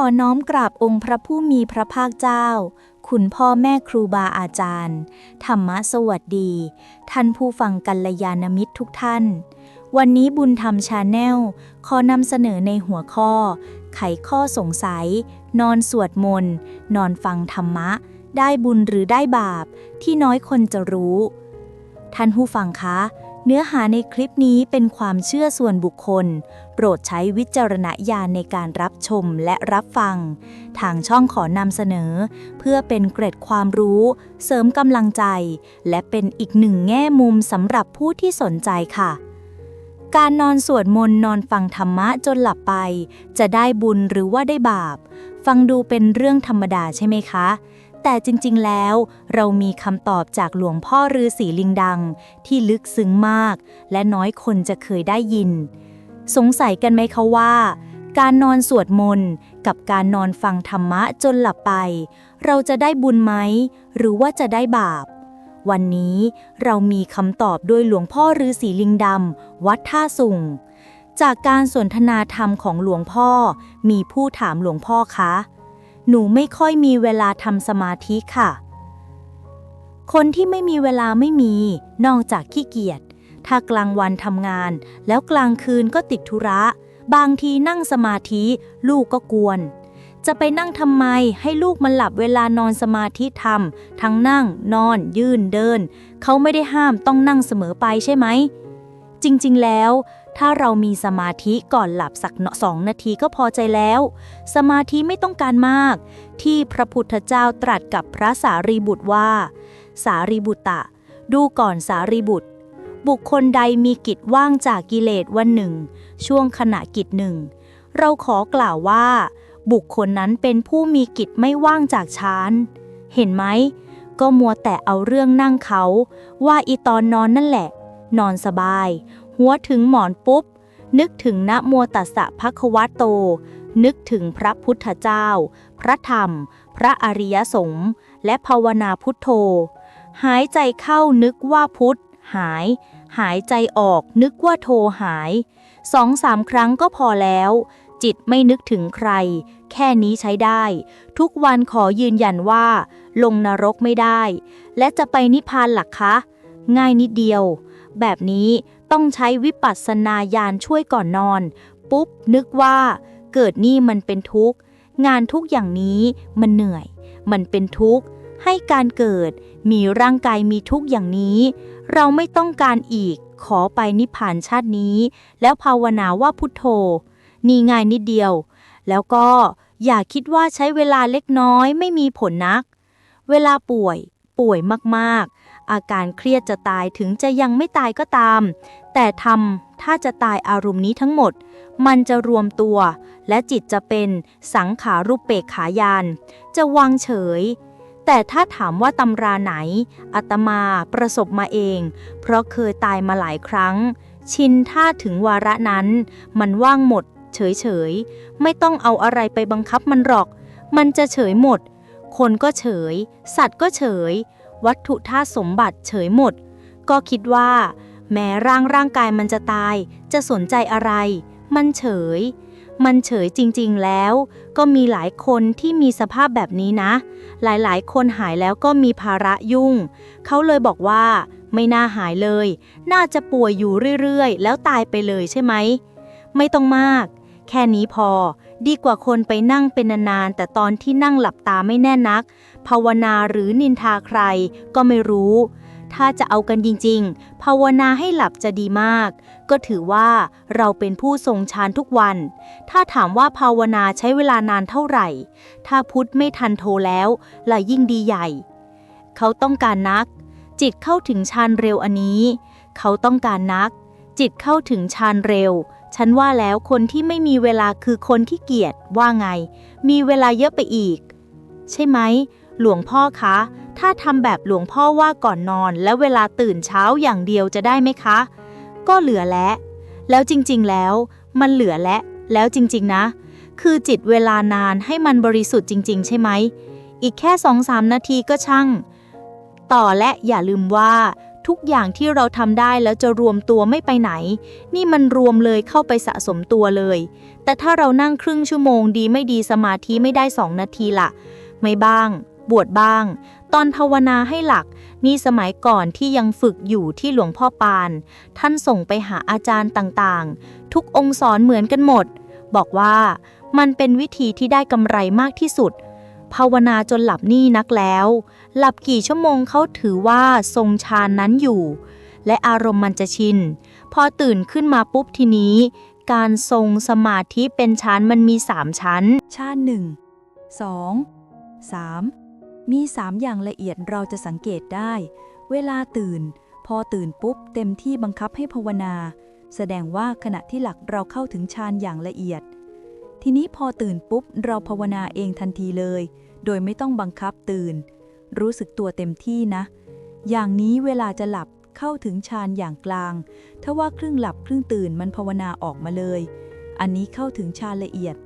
อน้อมกราบองค์พระผู้มีพระภาคเจ้า คุณพ่อแม่ครูบาอาจารย์ ธรรมะสวัสดี ท่านผู้ฟังกัลยาณมิตรทุกท่าน วันนี้บุญธรรมชาแนลขอนำเสนอในหัวข้อ ไขข้อสงสัย นอนสวดมนต์ นอนฟังธรรมะ ได้บุญหรือได้บาป ที่น้อยคนจะรู้ ท่านผู้ฟังคะ เนื้อหาในคลิปนี้เป็นความเชื่อส่วนบุคคล โปรดใช้วิจารณญาณในการรับชมและรับฟัง ทางช่องขอนำเสนอ เพื่อเป็นเกร็ดความรู้ เสริมกำลังใจ และเป็นอีกหนึ่งแง่มุมสำหรับผู้ที่สนใจค่ะ การนอนสวดมนต์นอนฟังธรรมะจนหลับไป จะได้บุญหรือว่าได้บาป ฟังดูเป็นเรื่องธรรมดาใช่ไหมคะ แต่จริงๆ แล้ว เรามีคำตอบจากหลวงพ่อฤาษีลิงดัง ที่ลึกซึ้งมาก และน้อยคนจะเคยได้ยิน สงสัยกันไหมคะว่า การนอนสวดมนต์กับการนอนฟังธรรมะจนหลับไป เราจะได้บุญไหม หรือว่าจะได้บาป วันนี้เรามีคำตอบโดยหลวงพ่อฤาษีลิงดำวัดท่าสุงจากการสนทนาธรรมของหลวงพ่อ มีผู้ถามหลวงพ่อคะ หนูไม่ค่อยมีเวลาทำสมาธิค่ะ คนที่ไม่มีเวลาไม่มี นอกจากขี้เกียจ ถ้ากลางวันทำงาน แล้วกลางคืนก็ติดธุระ บางทีนั่งสมาธิ ลูกก็กวน จะไปนั่งทำไมให้ลูกมันหลับเวลานอนสมาธิทำทั้งนั่ง นอน ยืนเดิน เขาไม่ได้ห้ามต้องนั่งเสมอไปใช่ไหม จริง ๆ แล้ว ถ้าเรามีสมาธิก่อนหลับสักสองนาทีก็พอใจแล้ว สมาธิไม่ต้องการมาก ที่พระพุทธเจ้าตรัสกับพระสารีบุตรว่า สารีบุตรตะ ดูก่อนสารีบุตร บุคคลใดมีกิจว่างจากกิเลสวันหนึ่ง ช่วงขณะกิจหนึ่ง เราขอกล่าวว่า บุคคลนั้นเป็นผู้มีกิจไม่ว่างจากชานเห็นไหม ก็มัวแต่เอาเรื่องนั่งเขา ว่าอีตอนนอนนั่นแหละ นอนสบาย หัวถึงหมอนปุ๊บ นึกถึงนะโมตัสสะภะคะวะโต นึกถึงพระพุทธเจ้า พระธรรม พระอริยสงฆ์และภาวนาพุทโธ หายใจเข้านึกว่าพุทธหาย หายใจออกนึกว่าโทหายสองสามครั้งก็พอแล้ว จิตไม่นึกถึงใคร แค่นี้ใช้ได้ ทุกวันขอยืนยันว่า ลงนรกไม่ได้ และจะไปนิพพานหลักคะ ง่ายนิดเดียว แบบนี้ ต้องใช้วิปัสสนาญาณช่วยก่อนนอน ปุ๊บ นึกว่า เกิดนี่มันเป็นทุกข์ งานทุกอย่างนี้มันเหนื่อย มันเป็นทุกข์ ให้การเกิด มีร่างกายมีทุกข์อย่างนี้ เราไม่ต้องการอีก ขอไปนิพพานชาตินี้ แล้วภาวนาว่าพุทโธ นี่ง่ายนิดเดียว แล้วก็อย่าคิดว่าใช้เวลาเล็กน้อยไม่มีผลนัก เวลาป่วย ป่วยมาก อาการเครียดจะตายถึงจะยังไม่ตายก็ตาม แต่ทำถ้าจะตายอารมณ์นี้ทั้งหมด มันจะรวมตัว และจิตจะเป็นสังขารุปเปกขายาน จะวางเฉย แต่ถ้าถามว่าตำราไหนอาตมาประสบมาเอง เพราะเคยตายมาหลายครั้ง ชินถ้าถึงวาระนั้น มันว่างหมด เฉยๆ ไม่ต้องเอาอะไรไปบังคับมันหรอก มันจะเฉยหมด คนก็เฉย สัตว์ก็เฉย วัตถุธาตุสมบัติเฉยหมด ก็คิดว่า แม้ร่างร่างกายมันจะตาย จะสนใจอะไร มันเฉย มันเฉยจริงๆแล้ว ก็มีหลายคนที่มีสภาพแบบนี้นะ หลายๆ คนหายแล้วก็มีภาระยุ่ง เขาเลยบอกว่า ไม่น่าหายเลย น่าจะป่วยอยู่เรื่อยๆ แล้วตายไปเลยใช่ไหม ไม่ต้องมาก แค่นี้พอดีกว่าคนไปนั่งเป็นนานๆ แต่ตอนที่นั่งหลับตาไม่แน่นัก ภาวนาหรือนินทาใครก็ไม่รู้ ถ้าจะเอากันจริงๆ ภาวนาให้หลับจะดีมาก ก็ถือว่าเราเป็นผู้ทรงฌานทุกวัน ถ้าถามว่าภาวนาใช้เวลานานเท่าไหร่ ถ้าพุทธไม่ทันโทรแล้วล่ะยิ่งดีใหญ่ เขาต้องการนัก จิตเข้าถึงฌานเร็วอันนี้ เขาต้องการนัก จิตเข้าถึงฌานเร็วฉันว่าแล้วคนที่ไม่มีเวลาคือคนที่เกียจว่าไง มีเวลาเยอะไปอีก ใช่ไหม หลวงพ่อคะ ถ้าทำแบบหลวงพ่อว่าก่อนนอน แล้วเวลาตื่นเช้าอย่างเดียวจะได้ไหมคะ ก็เหลือแล้วแล้วจริงๆแล้ว มันเหลือและแล้วจริงๆนะ คือจิตเวลานานให้มันบริสุทธิ์จริง ๆ ใช่ไหม อีกแค่สองสามนาทีก็ช่าง ต่อและอย่าลืมว่า ทุกอย่างที่เราทำได้แล้วจะรวมตัวไม่ไปไหน นี่มันรวมเลยเข้าไปสะสมตัวเลย แต่ถ้าเรานั่งครึ่งชั่วโมงดีไม่ดีสมาธิไม่ได้สองนาทีละไม่บ้าง บวชบ้าง ตอนภาวนาให้หลัก นี่สมัยก่อนที่ยังฝึกอยู่ที่หลวงพ่อปาน ท่านส่งไปหาอาจารย์ต่างๆ ทุกองค์สอนเหมือนกันหมด บอกว่ามันเป็นวิธีที่ได้กำไรมากที่สุด ภาวนาจนหลับนี่นักแล้ว หลับกี่ชั่วโมงเขาถือว่าทรงฌานนั้นอยู่ และอารมณ์มันจะชิน พอตื่นขึ้นมาปุ๊บทีนี้ การทรงสมาธิเป็นชั้นมันมีสามชั้นชาติหนึ่งสองสาม มีสามอย่างละเอียดเราจะสังเกตได้ เวลาตื่น พอตื่นปุ๊บ เต็มที่บังคับให้ภาวนา แสดงว่าขณะที่หลักเราเข้าถึงฌานอย่างละเอียด ทีนี้พอตื่นปุ๊บ เราภาวนาเองทันทีเลย โดยไม่ต้องบังคับตื่น รู้สึกตัวเต็มที่นะ อย่างนี้เวลาจะหลับเข้าถึงฌานอย่างกลาง ถ้าว่าครึ่งหลับครึ่งตื่นมันภาวนาออกมาเลย อันนี้เข้าถึงฌานละเอียด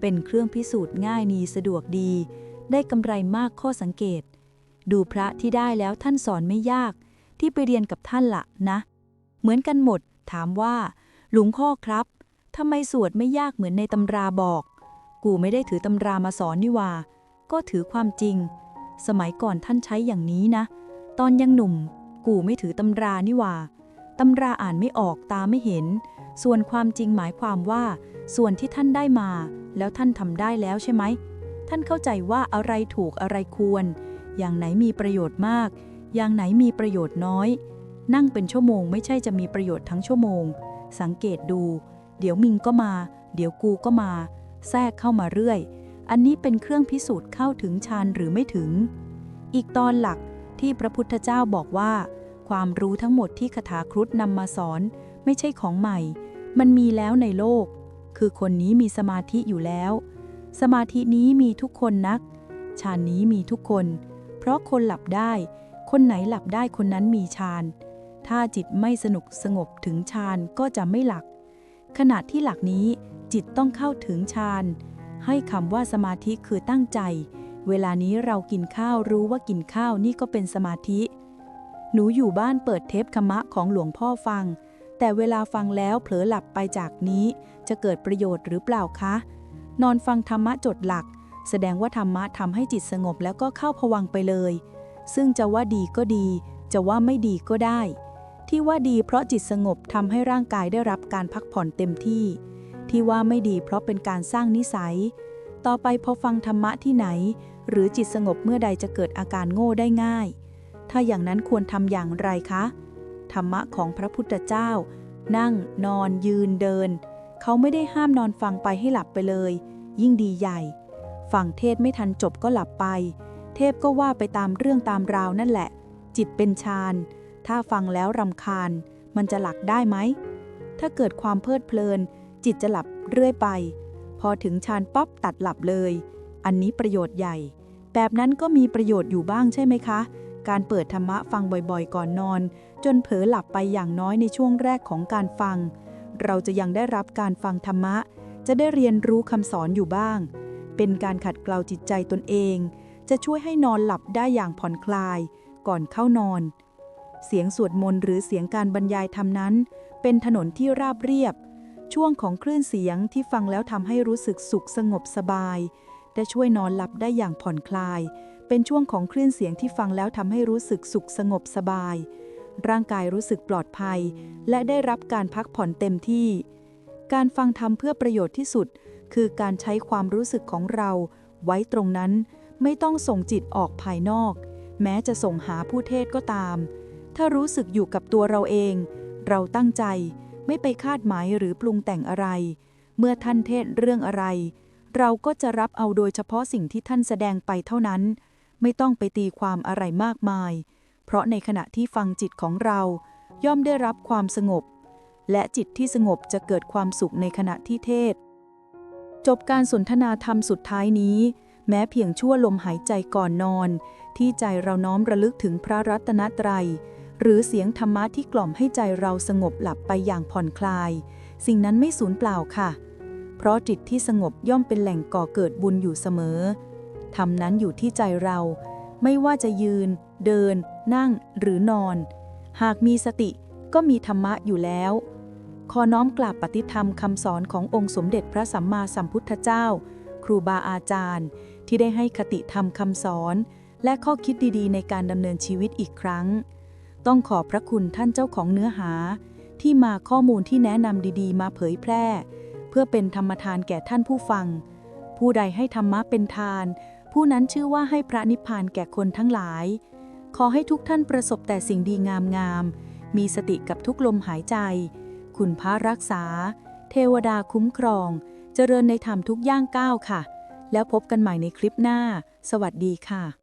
เป็นเครื่องพิสูจน์ง่ายนีสะดวกดี ได้กำไรมากข้อสังเกต ดูพระที่ได้แล้วท่านสอนไม่ยาก ที่ไปเรียนกับท่านละนะ เหมือนกันหมด ถามว่า หลวงพ่อครับทำไมสวดไม่ยากเหมือนในตำราบอก กูไม่ได้ถือตำรามาสอนนี่ว่า ก็ถือความจริง สมัยก่อนท่านใช้อย่างนี้นะ ตอนยังหนุ่ม กูไม่ถือตำรานี่ว่าตำราอ่านไม่ออกตาไม่เห็น ส่วนความจริงหมายความว่า ส่วนที่ท่านได้มา แล้วท่านทำได้แล้วใช่ไหม ท่านเข้าใจว่าอะไรถูกอะไรควร อย่างไหนมีประโยชน์มาก อย่างไหนมีประโยชน์น้อย นั่งเป็นชั่วโมงไม่ใช่จะมีประโยชน์ทั้งชั่วโมง สังเกตดู เดี๋ยวมิงก็มา เดี๋ยวกูก็มา แทรกเข้ามาเรื่อย อันนี้เป็นเครื่องพิสูจน์เข้าถึงฌานหรือไม่ถึง อีกตอนหลักที่พระพุทธเจ้าบอกว่า ความรู้ทั้งหมดที่คาถาครุฑนำมาสอน ไม่ใช่ของใหม่ มันมีแล้วในโลก คือคนนี้มีสมาธิอยู่แล้ว สมาธินี้มีทุกคนนัก ฌานนี้มีทุกคน เพราะคนหลับได้ คนไหนหลับได้คนนั้นมีฌาน ถ้าจิตไม่สนุกสงบถึงฌานก็จะไม่หลัก ขณะที่หลักนี้จิตต้องเข้าถึงฌานให้คำว่าสมาธิคือตั้งใจ เวลานี้เรากินข้าวรู้ว่ากินข้าวนี่ก็เป็นสมาธิ หนูอยู่บ้านเปิดเทปคมะของหลวงพ่อฟัง แต่เวลาฟังแล้วเผลอหลับไปจากนี้ จะเกิดประโยชน์หรือเปล่าคะ นอนฟังธรรมะจดหลัก แสดงว่าธรรมะทำให้จิตสงบแล้วก็เข้าผวังไปเลย ซึ่งจะว่าดีก็ดี จะว่าไม่ดีก็ได้ ที่ว่าดีเพราะจิตสงบทำให้ร่างกายได้รับการพักผ่อนเต็มที่ ที่ว่าไม่ดีเพราะเป็นการสร้างนิสัย ต่อไปพอฟังธรรมะที่ไหน หรือจิตสงบเมื่อใดจะเกิดอาการโง่ได้ง่าย ถ้าอย่างนั้นควรทำอย่างไรคะ ธรรมะของพระพุทธเจ้า นั่ง นอน ยืนเดิน เขาไม่ได้ห้ามนอนฟังไปให้หลับไปเลย ยิ่งดีใหญ่ ฟังเทศไม่ทันจบก็หลับไป เทพก็ว่าไปตามเรื่องตามราวนั่นแหละ จิตเป็นฌาน ถ้าฟังแล้วรำคาญ มันจะหลักได้ไหม ถ้าเกิดความเพลิดเพลิน จิตจะหลับเรื่อยไป พอถึงฌานป๊อบตัดหลับเลย อันนี้ประโยชน์ใหญ่ แบบนั้นก็มีประโยชน์อยู่บ้างใช่ไหมคะ การเปิดธรรมะฟังบ่อยๆ ก่อนนอน จนเผลอหลับไปอย่างน้อยในช่วงแรกของการฟัง เราจะยังได้รับการฟังธรรมะ จะได้เรียนรู้คำสอนอยู่บ้าง เป็นการขัดเกลาจิตใจตนเอง จะช่วยให้นอนหลับได้อย่างผ่อนคลาย ก่อนเข้านอน เสียงสวดมนต์หรือเสียงการบรรยายธรรมนั้น เป็นถนนที่ราบเรียบ ช่วงของคลื่นเสียงที่ฟังแล้วทำให้รู้สึกสุขสงบสบาย และช่วยนอนหลับได้อย่างผ่อนคลาย เป็นช่วงของคลื่นเสียงที่ฟังแล้วทำให้รู้สึกสุขสงบสบาย ร่างกายรู้สึกปลอดภัย และได้รับการพักผ่อนเต็มที่ การฟังธรรมเพื่อประโยชน์ที่สุด คือการใช้ความรู้สึกของเราไว้ตรงนั้น ไม่ต้องส่งจิตออกภายนอก แม้จะส่งหาผู้เทศก็ตาม ถ้ารู้สึกอยู่กับตัวเราเอง เราตั้งใจไม่ไปคาดหมายหรือปรุงแต่งอะไร เมื่อท่านเทศเรื่องอะไร เราก็จะรับเอาโดยเฉพาะสิ่งที่ท่านแสดงไปเท่านั้น ไม่ต้องไปตีความอะไรมากมาย เพราะในขณะที่ฟังจิตของเราย่อมได้รับความสงบ และจิตที่สงบจะเกิดความสุขในขณะที่เทศ จบการสนทนาธรรมสุดท้ายนี้ แม้เพียงชั่วลมหายใจก่อนนอน ที่ใจเราน้อมระลึกถึงพระรัตนตรัย หรือเสียงธรรมะที่กล่อมให้ใจเราสงบหลับไปอย่างผ่อนคลาย สิ่งนั้นไม่สูญเปล่าค่ะ เพราะจิตที่สงบย่อมเป็นแหล่งก่อเกิดบุญอยู่เสมอธรรมนั้นอยู่ที่ใจเรา ไม่ว่าจะยืน เดิน นั่งหรือนอน หากมีสติก็มีธรรมะอยู่แล้ว ขอน้อมกราบปฏิธรรมคำสอนขององค์สมเด็จพระสัมมาสัมพุทธเจ้า ครูบาอาจารย์ ที่ได้ให้คติธรรมคำสอน และข้อคิดดีๆ ในการดำเนินชีวิตอีกครั้ง ต้องขอบพระคุณท่านเจ้าของเนื้อหา ที่มาข้อมูลที่แนะนำดีๆ มาเผยแพร่ เพื่อเป็นธรรมทานแก่ท่านผู้ฟัง ผู้ใดให้ธรรมะเป็นทาน ผู้นั้นชื่อว่าให้พระนิพพานแก่คนทั้งหลาย ขอให้ทุกท่านประสบแต่สิ่งดีงามงาม มีสติกับทุกลมหายใจ คุณพระรักษา เทวดาคุ้มครอง เจริญในธรรมทุกย่างก้าวค่ะ แล้วพบกันใหม่ในคลิปหน้า สวัสดีค่ะ